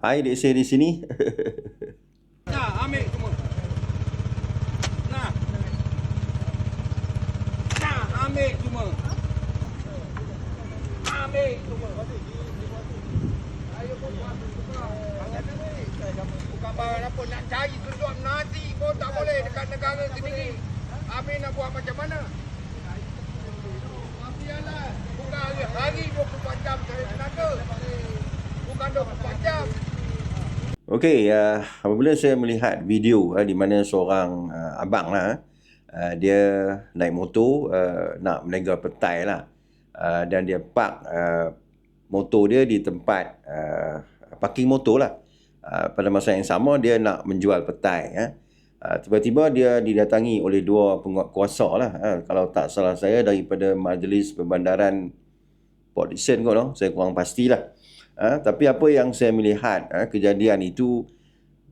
Hai dek di sini. Nah, ambil semua. Nah. Nah, ambil semua. Ambil semua. Ayo. Bukan barang apa nak cari tujuan nasi pun tak boleh dekat negara sendiri. Habis nak buat macam mana? Mafialah. Bukan hari-hari 24 jam saya tenaga. Bukan 24 jam. Okey, uh, apabila saya melihat video uh, di mana seorang uh, abang lah, uh, dia naik motor uh, nak meniaga petai lah. Uh, dan dia park uh, motor dia di tempat uh, parking motor lah. Uh, pada masa yang sama dia nak menjual petai. Uh. Uh, tiba-tiba dia didatangi oleh dua penguatkuasa lah. Uh, kalau tak salah saya daripada Majlis Perbandaran Port Dickson kot no? saya kurang pastilah. Ha, tapi apa yang saya melihat ha, kejadian itu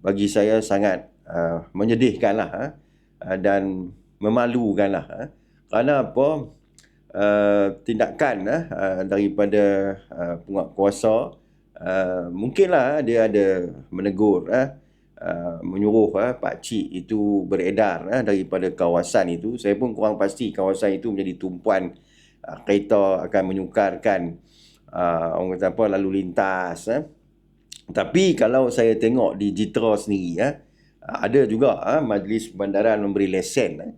bagi saya sangat uh, menyedihkan lah ha, dan memalukan lah. Ha, kerana apa uh, tindakan uh, daripada uh, penguat kuasa uh, mungkinlah dia ada menegur uh, menyuruh uh, Pak Cik itu beredar uh, daripada kawasan itu. Saya pun kurang pasti kawasan itu menjadi tumpuan uh, kereta akan menyukarkan uh, orang kata apa lalu lintas eh. tapi kalau saya tengok di Jitra sendiri eh, ada juga eh, majlis bandaran memberi lesen eh,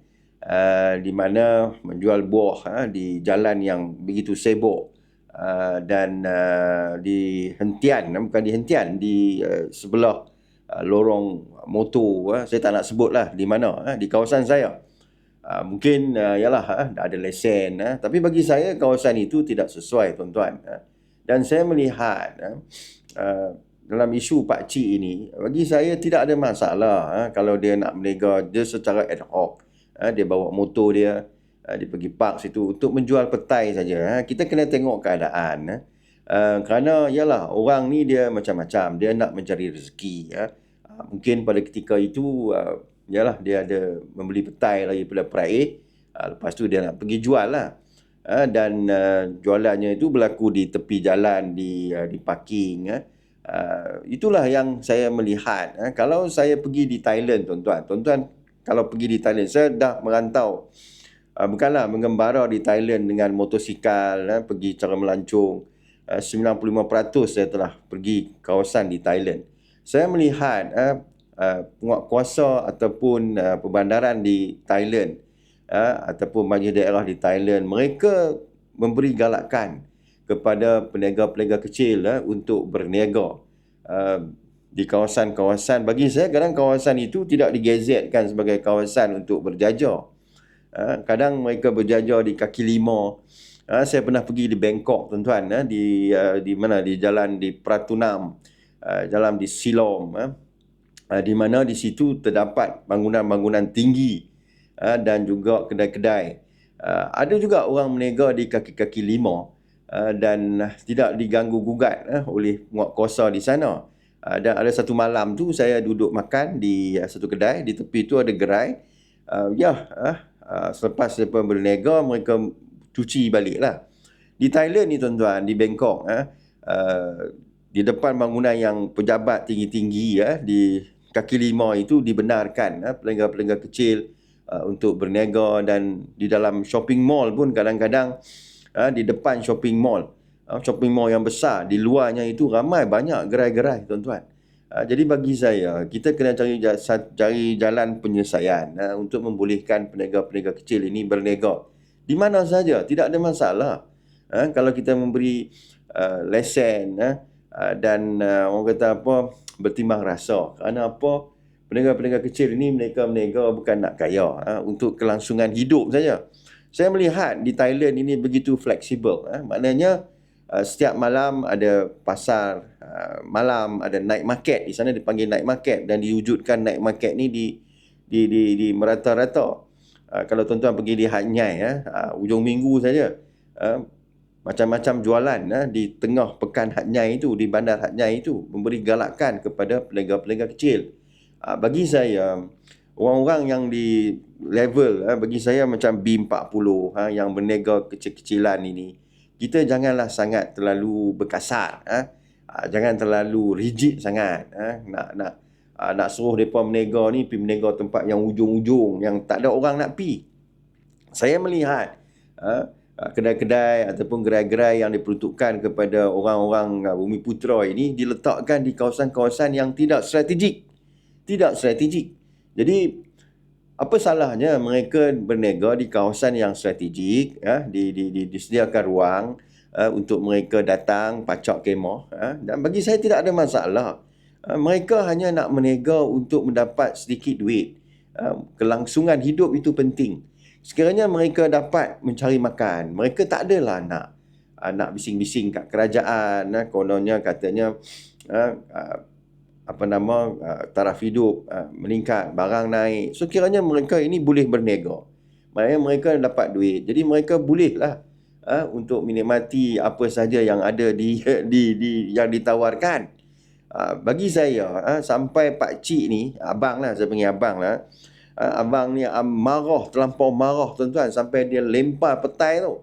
uh, di mana menjual buah eh, di jalan yang begitu sibuk uh, dan uh, di hentian eh, bukan di hentian di uh, sebelah uh, lorong motor eh, saya tak nak sebut lah di mana eh, di kawasan saya Uh, mungkin uh, yalah uh, ada lesen uh, tapi bagi saya kawasan itu tidak sesuai tuan-tuan uh, dan saya melihat uh, dalam isu pak cik ini bagi saya tidak ada masalah uh, kalau dia nak berniaga dia secara ad hoc uh, dia bawa motor dia uh, dia pergi park situ untuk menjual petai saja uh, kita kena tengok keadaan uh, kerana yalah orang ni dia macam-macam. Dia nak mencari rezeki uh, mungkin pada ketika itu uh, yalah dia ada membeli petai daripada peraih uh, lepas tu dia nak pergi jual lah. Uh, dan uh, jualannya itu berlaku di tepi jalan di uh, di parking uh. Uh, itulah yang saya melihat uh, kalau saya pergi di Thailand tuan-tuan tuan-tuan kalau pergi di Thailand saya dah merantau. Uh, bukanlah mengembara di Thailand dengan motosikal uh, pergi cara melancong. Uh, 95% saya telah pergi kawasan di Thailand. Saya melihat uh, uh, penguatkuasa ataupun uh, perbandaran di Thailand uh, ataupun majlis daerah di Thailand mereka memberi galakan kepada peniaga-peniaga kecil uh, untuk berniaga uh, di kawasan-kawasan. Bagi saya kadang kawasan itu tidak digazetkan sebagai kawasan untuk berjaja uh, kadang mereka berjaja di kaki lima. Uh, saya pernah pergi di Bangkok tuan-tuan uh, di uh, di mana? Di jalan di Pratunam uh, jalan di Silom uh, uh, di mana di situ terdapat bangunan-bangunan tinggi uh, dan juga kedai-kedai. Uh, ada juga orang berniaga di kaki-kaki lima uh, dan tidak diganggu gugat uh, oleh muak kuasa di sana. Uh, dan ada satu malam tu saya duduk makan di uh, satu kedai di tepi tu ada gerai. Uh, ya, uh, uh, selepas mereka berniaga mereka cuci balik lah. Di Thailand ni tuan-tuan, di Bangkok, uh, uh, di depan bangunan yang pejabat tinggi-tinggi ya di kaki lima itu dibenarkan uh, pelanggar-pelanggar kecil uh, untuk berniaga dan di dalam shopping mall pun kadang-kadang uh, di depan shopping mall. Uh, shopping mall yang besar di luarnya itu ramai banyak gerai-gerai tuan-tuan. Uh, jadi bagi saya kita kena cari cari jalan penyelesaian uh, untuk membolehkan peniaga-peniaga kecil ini berniaga. Di mana saja tidak ada masalah. Uh, kalau kita memberi uh, lesen uh, uh, dan uh, orang kata apa bertimbang rasa. Kerana apa? Peniaga-peniaga kecil ini mereka berniaga bukan nak kaya. Ha, untuk kelangsungan hidup saja. Saya melihat di Thailand ini begitu fleksibel. Ha, maknanya uh, setiap malam ada pasar uh, malam, ada night market. Di sana dipanggil night market dan diwujudkan night market ni di di di, di merata-rata. Uh, kalau tuan-tuan pergi di Hat Nyai, uh, uh, ujung minggu saja, uh, macam-macam jualan eh, di tengah pekan Hatnyai itu di bandar Hatnyai itu memberi galakan kepada peniaga-peniaga kecil. Uh, bagi saya orang-orang yang di level uh, bagi saya macam B40 uh, yang berniaga kecil-kecilan ini kita janganlah sangat terlalu berkasar uh, uh, jangan terlalu rigid sangat uh, nak nak uh, nak suruh depa menega ni pergi menega tempat yang ujung-ujung yang tak ada orang nak pi saya melihat uh, kedai-kedai ataupun gerai-gerai yang diperuntukkan kepada orang-orang uh, bumi putera ini diletakkan di kawasan-kawasan yang tidak strategik. Tidak strategik. Jadi apa salahnya mereka berniaga di kawasan yang strategik ya di, di, di disediakan ruang uh, untuk mereka datang pacak kemah uh, dan bagi saya tidak ada masalah. Uh, mereka hanya nak berniaga untuk mendapat sedikit duit. Uh, kelangsungan hidup itu penting sekiranya mereka dapat mencari makan mereka tak adalah nak uh, nak bising-bising kat kerajaan uh, kononnya katanya uh, apa nama taraf hidup meningkat, barang naik. So kiranya mereka ini boleh berniaga. Maknanya mereka dapat duit. Jadi mereka bolehlah untuk menikmati apa saja yang ada di di di yang ditawarkan. Bagi saya sampai pak cik ni, abang lah saya panggil abang lah. Uh, abang ni uh, marah, terlampau marah tuan-tuan sampai dia lempar petai tu.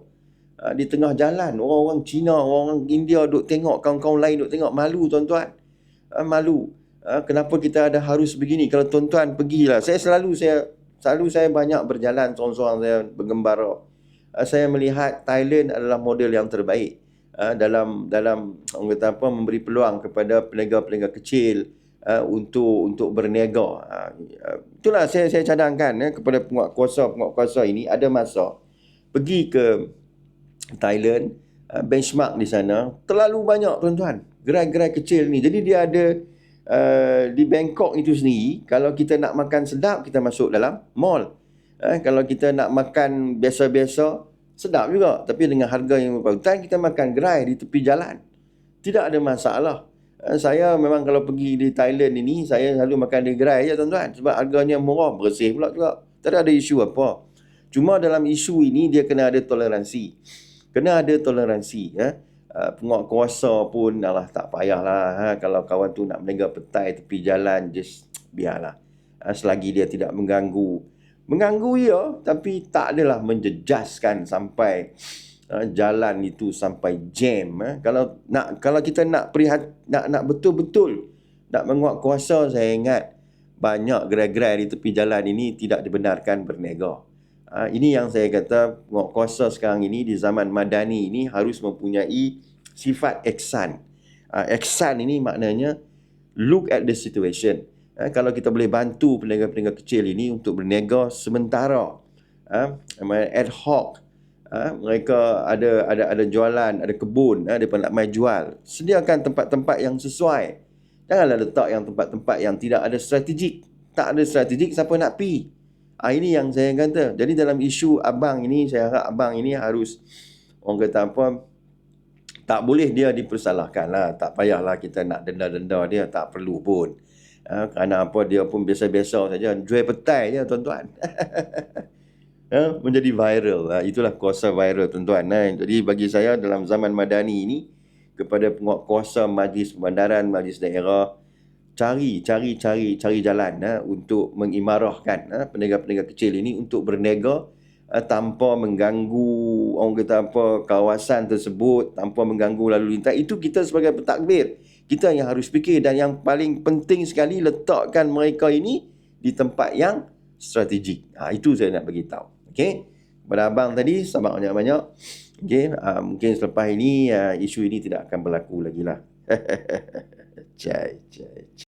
Uh, di tengah jalan orang-orang Cina, orang-orang India duk tengok kawan-kawan lain duk tengok malu tuan-tuan. Malu. Kenapa kita ada harus begini? Kalau tuan-tuan pergilah. Saya selalu saya selalu saya banyak berjalan seorang-seorang saya bergembara saya melihat Thailand adalah model yang terbaik. Dalam dalam orang kata apa memberi peluang kepada peniaga-peniaga kecil ha, untuk untuk berniaga. Ha, itulah saya saya cadangkan ya, kepada penguatkuasa penguatkuasa ini ada masa pergi ke Thailand benchmark di sana terlalu banyak tuan-tuan gerai-gerai kecil ni. Jadi dia ada uh, di Bangkok itu sendiri kalau kita nak makan sedap kita masuk dalam mall. Uh, kalau kita nak makan biasa-biasa sedap juga. Tapi dengan harga yang berpautan kita makan gerai di tepi jalan tidak ada masalah. uh, saya memang kalau pergi di Thailand ini saya selalu makan di gerai je tuan-tuan. Sebab harganya murah bersih pula juga. Tak ada isu apa. Cuma dalam isu ini dia kena ada toleransi. Kena ada toleransi ya. Penguat kuasa pun alah tak payahlah ha, kalau kawan tu nak menegak petai tepi jalan just biarlah. Ha, selagi dia tidak mengganggu. Mengganggu ya tapi tak adalah menjejaskan sampai uh, jalan itu sampai jam ha. kalau nak kalau kita nak perihat nak nak betul-betul nak menguat kuasa saya ingat banyak gerai-gerai di tepi jalan ini tidak dibenarkan berniaga Ha, ini yang saya kata kuasa sekarang ini di zaman madani ini harus mempunyai sifat eksan. Ha, eksan ini maknanya look at the situation. Ha, kalau kita boleh bantu peniaga-peniaga kecil ini untuk berniaga sementara, ha, ad hoc, ha, mereka ada ada ada jualan, ada kebun, ha, mereka nak mai jual. Sediakan tempat-tempat yang sesuai. Janganlah letak yang tempat-tempat yang tidak ada strategik. Tak ada strategik, siapa nak pi? Ha, ini yang saya kata. Jadi dalam isu abang ini, saya harap abang ini harus, orang kata apa, tak boleh dia dipersalahkan lah. Tak payahlah kita nak denda-denda dia. Tak perlu pun. Ha, kerana apa, dia pun biasa-biasa saja. Jual petai je, tuan-tuan. ha, menjadi viral. Ha, itulah kuasa viral, tuan-tuan. Ha, jadi bagi saya, dalam zaman madani ini, kepada penguat kuasa majlis pembandaran, majlis daerah, cari cari cari cari jalan ha, untuk mengimarahkan ha, peniaga-peniaga kecil ini untuk berniaga ha, tanpa mengganggu orang kata apa kawasan tersebut tanpa mengganggu lalu lintas itu kita sebagai pentadbir kita yang harus fikir dan yang paling penting sekali letakkan mereka ini di tempat yang strategik ha, itu saya nak bagi tahu okey. Kepada abang tadi sabar banyak-banyak. Okey ha, mungkin selepas ini ha, isu ini tidak akan berlaku lagi lah. Cai cai